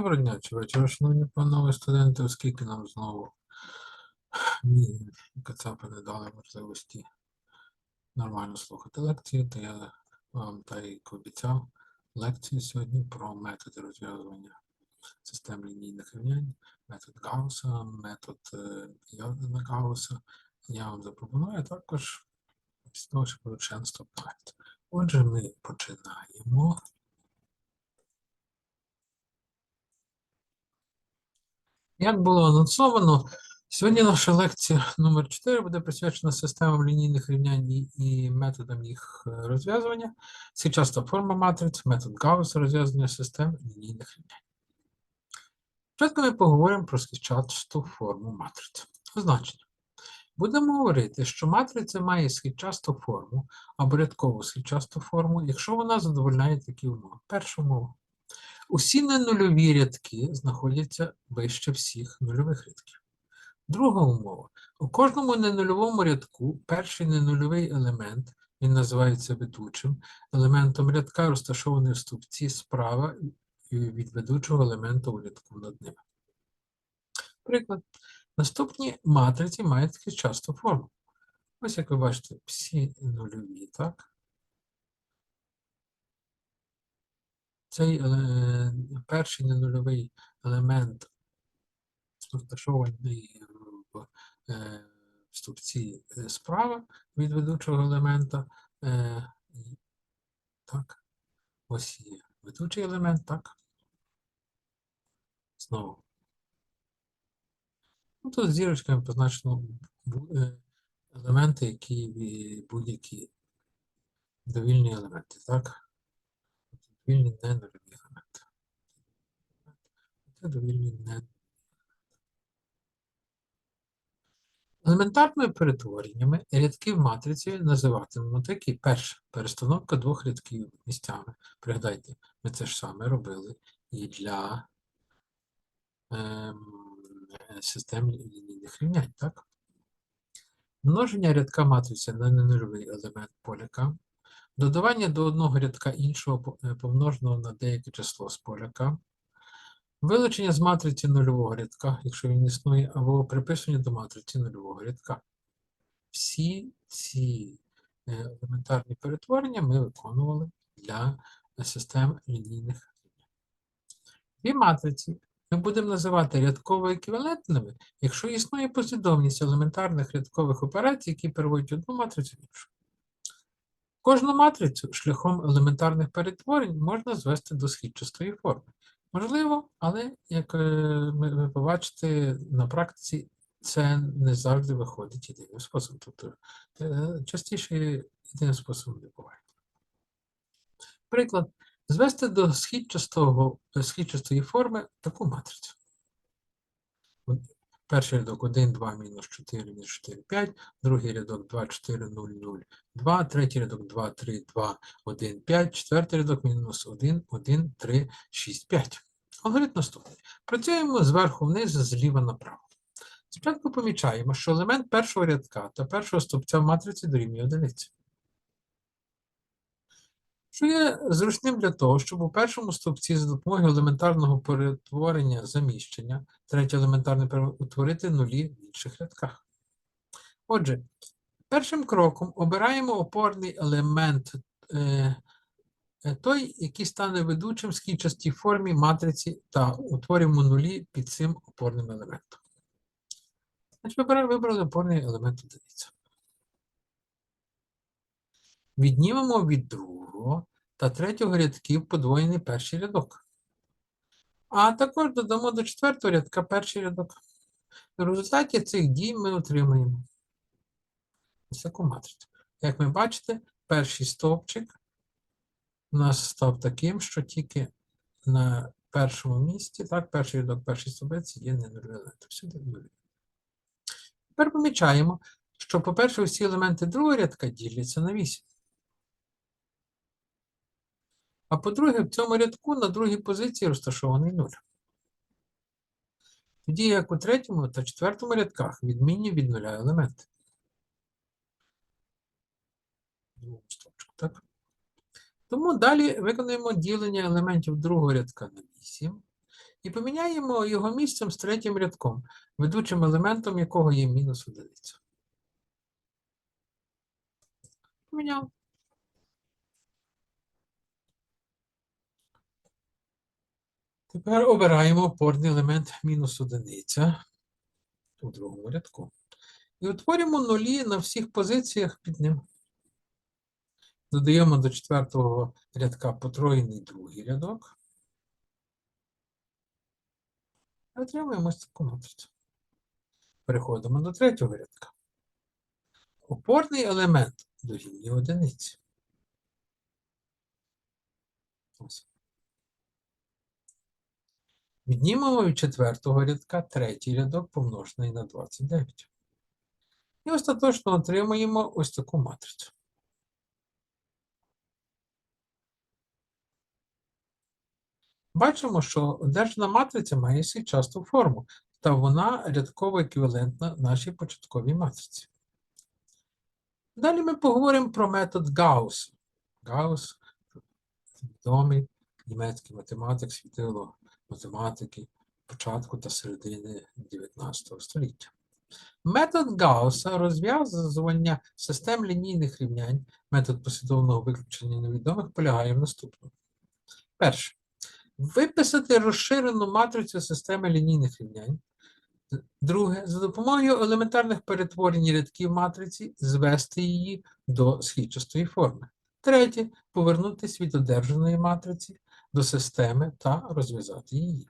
Доброго дня чи вечора, шановні панове студенти, оскільки нам знову ні, кацапи не дали можливості нормально слухати лекції, то я вам та як обіцяв лекцію сьогодні про методи розв'язування систем лінійних рівнянь, метод Гаусса, метод е, Йордана Гаусса. Я вам запропоную також з того, що. Отже, ми починаємо. Як було анонсовано, сьогодні наша лекція номер 4 буде присвячена системам лінійних рівнянь і- методам їх е, розв'язування. Це часто форма матриць, метод Гаусса розв'язання систем лінійних рівнянь. Спочатку ми поговоримо про східчасту форму матриць. Значення. Будемо говорити, що матриця має східчасту форму або рядкову східчасту форму, якщо вона задовольняє такі умови. Перша умова. Усі ненульові рядки знаходяться вище всіх нульових рядків. Друга умова. У кожному ненульовому рядку перший ненульовий елемент, він називається ведучим, елементом рядка розташований в стовпці справа від ведучого елемента у рядку над ним. Приклад. Наступні матриці мають таку часту форму. Ось як ви бачите, всі нульові, так? Цей е, перший ненульовий елемент розташований в е, стовпці е, справа від ведучого елемента. Так, ось є ведучий елемент, так. Знову. Ну, тут зірочками позначено елементи, які будь-які довільні елементи, так? Довільні ненульові елементи. Це довільні. Елементарними перетвореннями рядки в матриці називатимемо такі. Перше, перестановка двох рядків місцями. Пригадайте, ми це ж саме робили і для ем, систем лінійних рівнянь, так? Множення рядка матриці на ненульовий елемент поляка. Додавання до одного рядка іншого е, помноженого на деяке число з поляка. Вилучення з матриці нульового рядка, якщо він існує, або приписування до матриці нульового рядка. Всі ці е, елементарні перетворення ми виконували для систем лінійних рівнянь. Дві матриці ми будемо називати рядково еквівалентними, якщо існує послідовність елементарних рядкових операцій, які переводять одну матрицю в іншу. Кожну матрицю шляхом елементарних перетворень можна звести до східчастої форми. Можливо, але як е, ви побачите на практиці, це не завжди виходить єдиним способом. Тобто е, частіше єдиним способом не буває. Приклад. Звести до східчастої форми таку матрицю. Перший рядок 1, 2, мінус 4, мінус 4, 5, другий рядок 2, 4, 0, 0, 2, третій рядок 2, 3, 2, 1, 5, четвертий рядок мінус 1, 1, 3, 6, 5. Алгоритм наступний. Працюємо зверху вниз, зліва направо. Спочатку помічаємо, що елемент першого рядка та першого стовпця в матриці дорівнює одиниці. Що є зручним для того, щоб у першому стовпці за допомогою елементарного перетворення заміщення, третє елементарне пере- утворити нулі в інших рядках. Отже, першим кроком обираємо опорний елемент, е, е, той, який стане ведучим в скільчастій формі матриці та утворюємо нулі під цим опорним елементом. Значить, вибрали опорний елемент одиниця. Віднімемо від другого та третього рядків подвоєний перший рядок. А також додамо до четвертого рядка перший рядок. В результаті цих дій ми отримаємо ось таку матрицю. Як ви бачите, перший стовпчик у нас став таким, що тільки на першому місці, так, перший рядок, перший стовбець є не нульовий елемент. Всюди нулі. Тепер помічаємо, що, по-перше, всі елементи другого рядка діляться на 8. А по-друге, в цьому рядку на другій позиції розташований 0. Тоді як у третьому та четвертому рядках відмінні від нуля елементи. Так? Тому далі виконуємо ділення елементів другого рядка на 8 І поміняємо його місцем з третім рядком, ведучим елементом якого є мінус одиниця. Поміняв. Тепер обираємо опорний елемент мінус одиниця у другому рядку. І утворюємо нулі на всіх позиціях під ним. Додаємо до четвертого рядка потроєний другий рядок. І отримуємо ось таку матрицю. Переходимо до третього рядка. Опорний елемент дорівнює одиниці. Ось. Віднімемо від четвертого рядка третій рядок помножений на 29. І остаточно отримуємо ось таку матрицю. Бачимо, що одержана матриця має січасту форму, та вона рядково еквівалентна нашій початковій матриці. Далі ми поговоримо про метод Гаусса. Гаус відомий німецький математик, світило математики початку та середини 19 століття. Метод Гаусса розв'язування систем лінійних рівнянь, метод послідовного виключення невідомих полягає в наступному. Перше. Виписати розширену матрицю системи лінійних рівнянь. Друге, за допомогою елементарних перетворень рядків матриці звести її до східчастої форми. Третє, повернутися від одержаної матриці до системи та розв'язати її.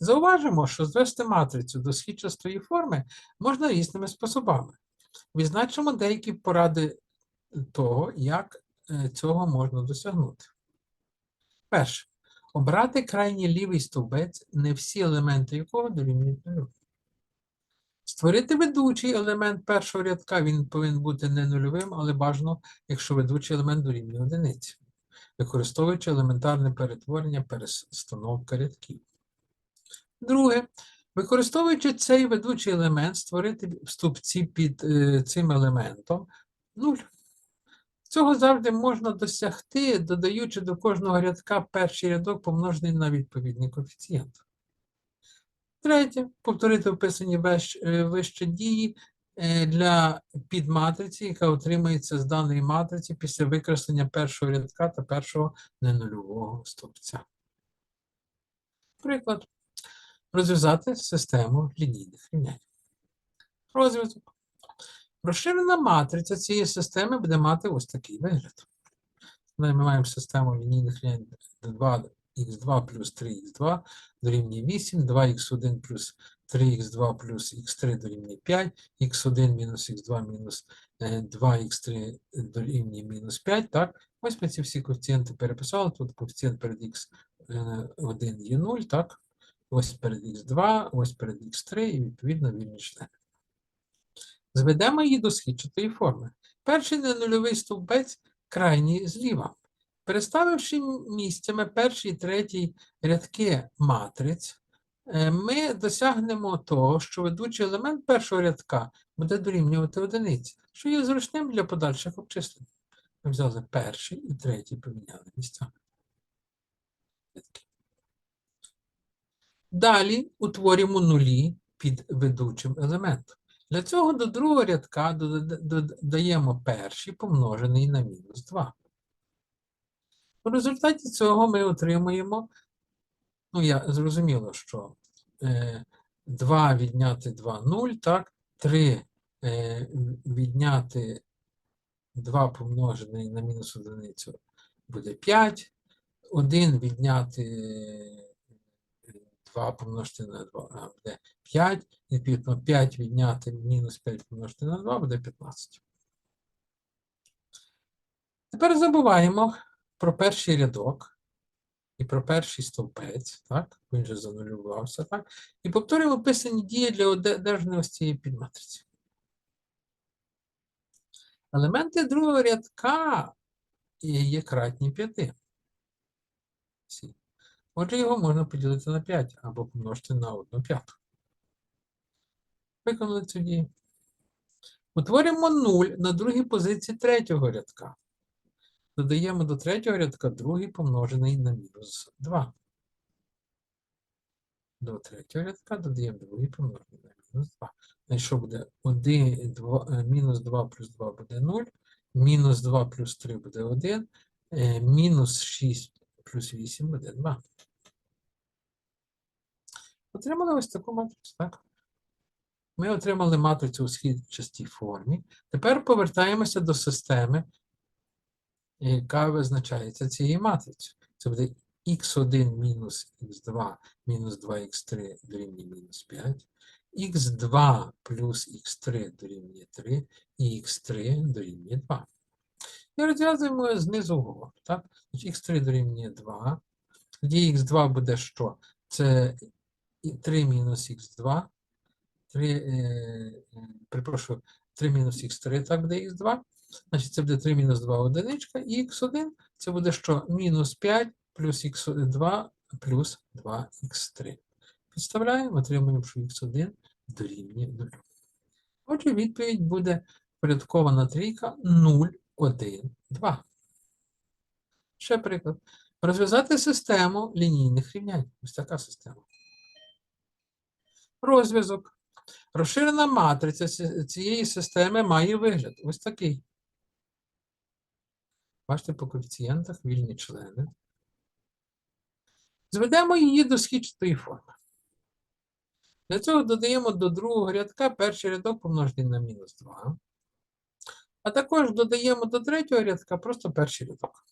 Зауважимо, що звести матрицю до східчастої форми можна різними способами. Відзначимо деякі поради того, як е, цього можна досягнути. Перше. Обрати крайній лівий стовбець, не всі елементи якого дорівнюють нулю. Створити ведучий елемент першого рядка, він повинен бути не нульовим, але бажано, якщо ведучий елемент дорівнює одиниці, використовуючи елементарне перетворення перестановка рядків. Друге, використовуючи цей ведучий елемент, створити в стовпці під е, цим елементом нуль. Цього завжди можна досягти, додаючи до кожного рядка перший рядок помножений на відповідний коефіцієнт. Третє. Повторити описані е, вище дії для підматриці, яка отримується з даної матриці після викреслення першого рядка та першого ненульового стовпця. Приклад. Розв'язати систему лінійних рівнянь. Розв'язок. Розширена матриця цієї системи буде мати ось такий вигляд. Ми маємо систему лінійних рівнянь 2х2 плюс 3х2 дорівнює 8, 2х1 плюс 3х2 плюс х3 дорівнює 5, х1 мінус х2 мінус е, 2х3 дорівнює мінус 5. Так? Ось ми ці всі коефіцієнти переписали. Тут коефіцієнт перед х1 є 0, так? Ось перед х2, ось перед х3 і відповідно вільні члени. Зведемо її до східчатої форми. Перший ненульовий стовбець крайній зліва. Переставивши місцями перший і третій рядки матриць, е, ми досягнемо того, що ведучий елемент першого рядка буде дорівнювати одиниці, що є зручним для подальших обчислень. Ми взяли перший і третій поміняли рядки. Далі утворюємо нулі під ведучим елементом. Для цього до другого рядка додаємо перший помножений на мінус 2. У результаті цього ми отримуємо, ну, я зрозуміло, що е, 2 відняти 2 0, так, 3 е, відняти 2 помножений на мінус одиницю буде 5, 1 відняти 2 помножити на 2 буде 5, відповідно 5 відняти мінус 5 помножити на 2 буде 15. Тепер забуваємо про перший рядок і про перший стовпець, так? Він же занулювався, так? І повторюємо описані дії для одержаної ось цієї підматриці. Елементи другого рядка є кратні 5. Всі. Отже, його можна поділити на 5 або помножити на 1 п'яту. Виконали цю дію. Утворюємо 0 на другій позиції третього рядка. Додаємо до третього рядка другий помножений на мінус 2. до третього рядка, додаємо другий помножений на мінус 2. Значить, що буде 1, 2, е, мінус 2 плюс 2 буде 0, мінус 2 плюс 3 буде 1, е, мінус 6 плюс 8 буде 2. Отримали ось таку матрицю, так? Ми отримали матрицю у східчастій формі. Тепер повертаємося до системи, яка визначається цією матрицею. Це буде х1 мінус х2 мінус 2х3 дорівнює мінус 5, х2 плюс х3 дорівнює 3 і х3 дорівнює 2. І розв'язуємо знизу вгору. Так? Значить, х3 дорівнює 2. Тоді х2 буде що? Це 3 мінус х2. 3, е, е, перепрошую, 3 мінус х3, так буде х2. Значить, це буде 3 мінус 2 одиничка, і х1 це буде що? Мінус 5 плюс х2 плюс 2х3. Підставляємо, отримуємо, що х1 дорівнює 0. Отже, відповідь буде порядкована трійка 0, 1, 2. Ще приклад. Розв'язати систему лінійних рівнянь. Ось така система. Розв'язок. Розширена матриця цієї системи має вигляд. Ось такий. Бачите, по коефіцієнтах вільні члени. Зведемо її до східчатої форми. Для цього додаємо до другого рядка перший рядок помножений на мінус 2. А також додаємо до третього рядка просто перший рядок.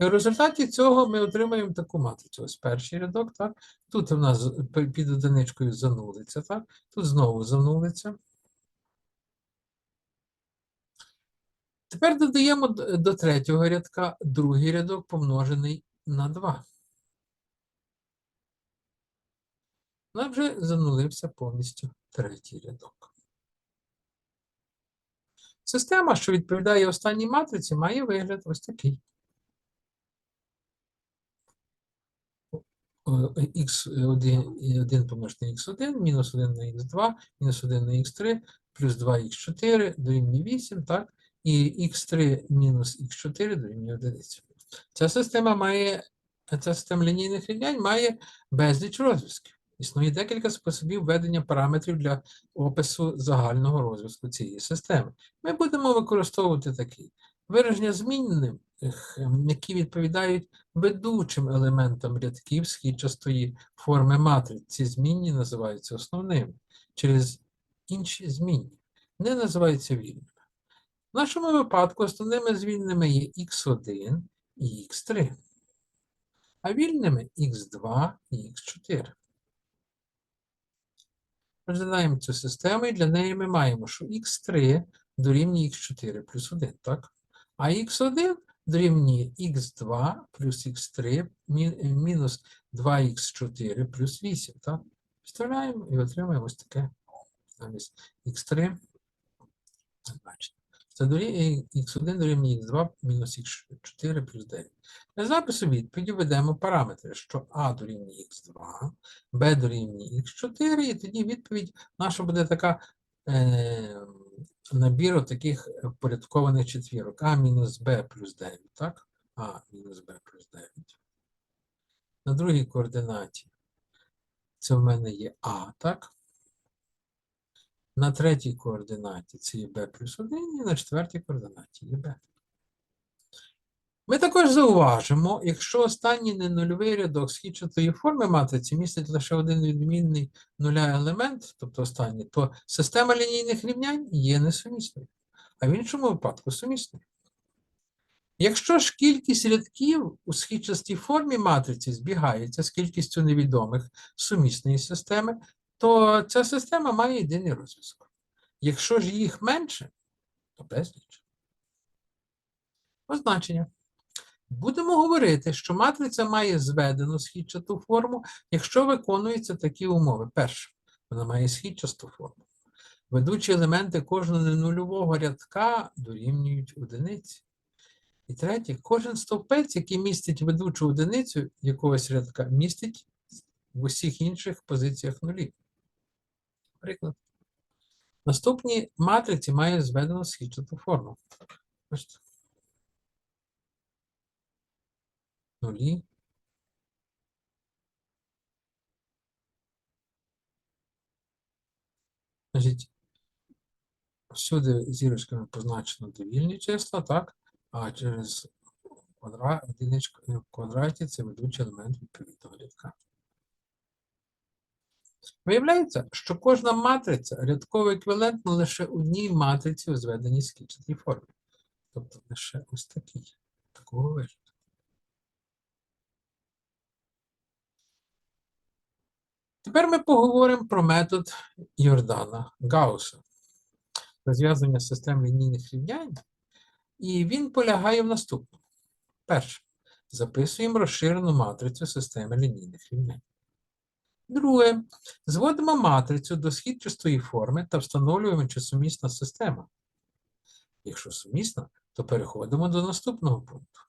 І в результаті цього ми отримаємо таку матрицю. Ось перший рядок, так? Тут у нас під одиничкою занулиться, так? Тут знову занулиться. Тепер додаємо до третього рядка другий рядок помножений на 2. Ну, вже занулився повністю третій рядок. Система, що відповідає останній матриці, має вигляд ось такий. X1, і 1 помножити на x1, мінус 1 на x2, мінус 1 на x3, плюс 2х4 дорівнює 8, так? І x3 мінус x4 дорівнює 1. Ця система має, ця система лінійних рівнянь має безліч розв'язків. Існує декілька способів введення параметрів для опису загального розв'язку цієї системи. Ми будемо використовувати такі вираження змінним, які відповідають ведучим елементам рядків східчастої форми матриць. Ці змінні називаються основними. Через інші змінні не називаються вільними. В нашому випадку основними змінними є x1 і x3, а вільними x2 і x4. Розглядаємо цю систему, і для неї ми маємо, що x3 дорівнює x4 плюс 1, так? А x1 дорівнює x2 плюс x3 е, мінус 2x4 плюс 8, так? Підставляємо і отримаємо ось таке замість x3. Це дорівнює x1 дорівнює x2 мінус x4 плюс 9. Для запису відповіді введемо параметри, що a дорівнює x2, b дорівнює x4, і тоді відповідь наша буде така е, набір таких впорядкованих четвірок. А мінус Б плюс 9, так? А мінус Б плюс 9. На другій координаті це в мене є А, так? На третій координаті це є Б плюс 1, і на четвертій координаті є b. Ми також зауважимо, якщо останній ненульовий рядок східчатої форми матриці містить лише один відмінний нуля елемент, тобто останній, то система лінійних рівнянь є несумісною, а в іншому випадку сумісною. Якщо ж кількість рядків у східчастій формі матриці збігається з кількістю невідомих сумісної системи, то ця система має єдиний розв'язок. Якщо ж їх менше, то безліч. Означення. Будемо говорити, що матриця має зведену східчату форму, якщо виконуються такі умови. Перше, вона має східчасту форму. Ведучі елементи кожного нульового рядка дорівнюють одиниці. І третє, кожен стовпець, який містить ведучу одиницю якогось рядка, містить в усіх інших позиціях нулі. Приклад. Наступні матриці мають зведену східчату форму. нулі. Значить, всюди зірочками позначено довільні числа, так? А через квадрат, одиничку е, в квадраті це ведучий елемент відповідного рядка. Виявляється, що кожна матриця рядково еквівалентна лише одній матриці у зведеній скільчатій формі. Тобто лише ось такій, такого вигляду. Тепер ми поговоримо про метод Йордана Гаусса. Розв'язання систем лінійних рівнянь. І він полягає в наступному. Перше. Записуємо розширену матрицю системи лінійних рівнянь. Друге. Зводимо матрицю до східчастої форми та встановлюємо, чи сумісна система. Якщо сумісна, то переходимо до наступного пункту.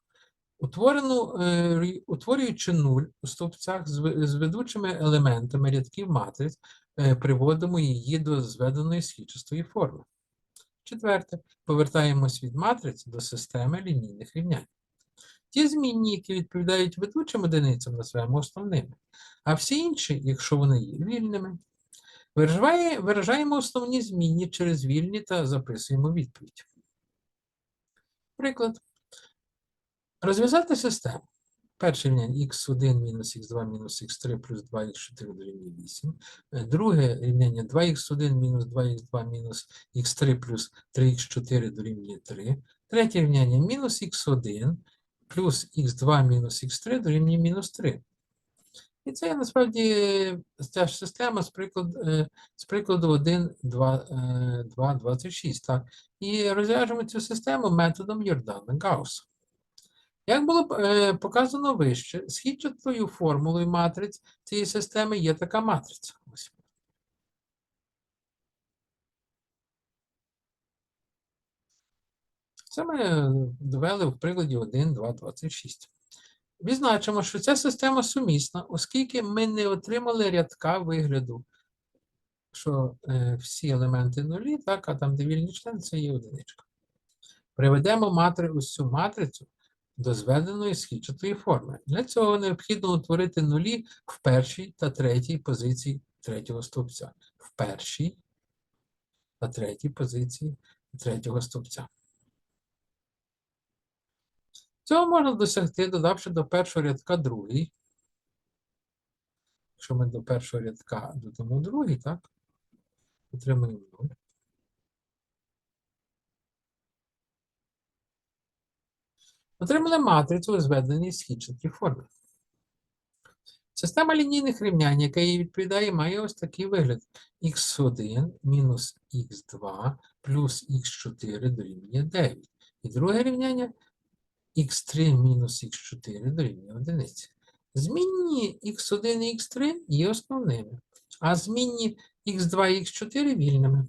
Утворену, е, утворюючи нуль у стовпцях з ведучими елементами рядків матриць, е, приводимо її до зведеної східчастої форми. Четверте. Повертаємось від матриць до системи лінійних рівнянь. Ті змінні, які відповідають ведучим одиницям, називаємо основними, а всі інші, якщо вони є вільними. Виражає- Виражаємо основні змінні через вільні та записуємо відповідь. Приклад. Розв'язати систему. Перше рівняння х1 мінус х2 мінус х3 плюс 2х4 дорівнює 8. Е, Друге рівняння 2х1 мінус 2х2 мінус х3 плюс 3х4 дорівнює 3. Третє рівняння мінус х1 плюс х2 мінус х3 дорівнює мінус 3. І це насправді е, ця ж система з, приклад, е, з прикладу 1, 2, е, 2, 26. Так? І розв'яжемо цю систему методом Йордана Гаусса. Як було е, показано вище, східчатою формулою матриць цієї системи є така матриця. Це ми довели в прикладі 1, 2, 26. Відзначимо, що ця система сумісна, оскільки ми не отримали рядка вигляду, що е, всі елементи нулі, так, а там де вільні члени, це є одиничка. Приведемо матри, ось цю матрицю до зведеної східчатої форми. Для цього необхідно утворити нулі в першій та третій позиції третього стовпця. В першій та третій позиції третього стовпця. Цього можна досягти, додавши до першого рядка другий. Якщо ми до першого рядка додамо другий, так? Отримаємо 0. Отримали матрицю у зведеній східчатій формі. Система лінійних рівнянь, яка їй відповідає, має ось такий вигляд. х1 мінус х2 плюс х4 дорівнює 9. І друге рівняння х3 мінус х4 дорівнює 1. Змінні х1 і х3 є основними, а змінні х2 і х4 вільними.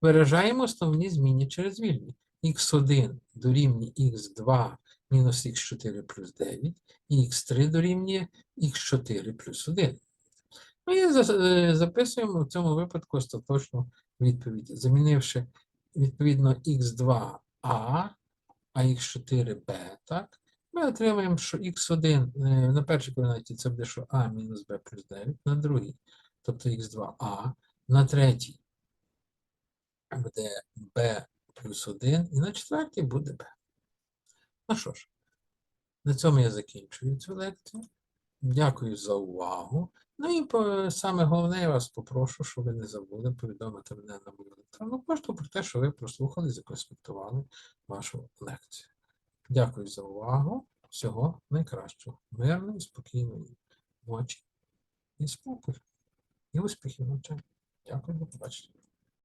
Виражаємо основні змінні через вільні. х1 дорівнює х2 мінус х4 плюс 9, і х3 дорівнює х4 плюс 1. Ну і за- е, записуємо в цьому випадку остаточну відповідь, замінивши відповідно х2а, а х4b, так? Ми отримаємо, що х1 е, на першій координаті це буде, що а мінус b плюс 9, на другій, тобто х2а, на третій буде b плюс 1, і на четвертій буде b. Ну що ж, на цьому я закінчую цю лекцію. Дякую за увагу. Ну і по, саме головне, я вас попрошу, щоб ви не забули повідомити мене на мою електронну пошту про те, що ви прослухали і законспектували вашу лекцію. Дякую за увагу. Всього найкращого. Мирної, спокійної ночі і спокою. І успіхів навчання. Дякую, до побачення.